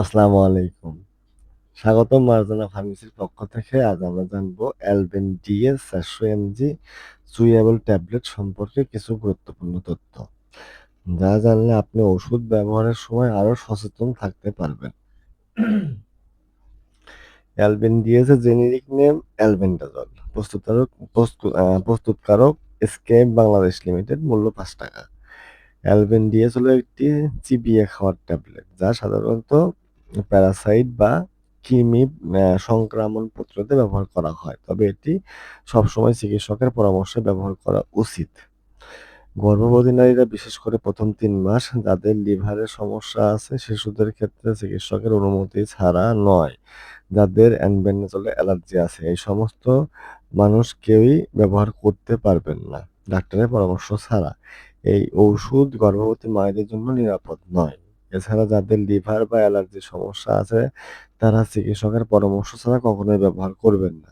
আসসালামু আলাইকুম। স্বাগতম মার্জানা ফার্মেসির পক্ষ থেকে আজ আমরা জানব Alben DS ৪০০ mg chewable tablet সম্পর্কে কিছু গুরুত্বপূর্ণ তথ্য। যা জানলে আপনি ওষুধ ব্যবহারের সময় আরও সচেতন থাকতে পারবেন। অ্যালবেন ডিএস এর জেনেরিক নেম অ্যালবেন্ডাজল। প্রস্তুতকারক প্রস্তুতকারক এসকেপ বাংলাদেশ লিমিটেড, মূল্য পাঁচ টাকা অ্যালবেন ডিএস হলো একটি চিবিয়ে খাওয়ার ট্যাবলেট, যা সাধারণত প্যারাসাইট বা কৃমি সংক্রমণ প্রতিরোধে ব্যবহার করা হয়। তবে এটি সবসময় চিকিৎসকের পরামর্শে ব্যবহার করা উচিত। গর্ভবতী নারীরা বিশেষ করে প্রথম তিন মাস যাদের লিভারের সমস্যা আছে, শিশুদের ক্ষেত্রে চিকিৎসকের অনুমতি ছাড়া নয়। যাদের অ্যালবেন্ডাজলে অ্যালার্জি আছে, এই সমস্ত মানুষ কেউই ব্যবহার করতে পারবেন না, ডাক্তারের পরামর্শ ছাড়া। এই ঔষধ গর্ভবতী মায়েদের জন্য নিরাপদ নয়। এছাড়া যাদের লিভার বা অ্যালার্জির সমস্যা আছে, তারা চিকিৎসকের পরামর্শ ছাড়া কখনোই ব্যবহার করবেন না।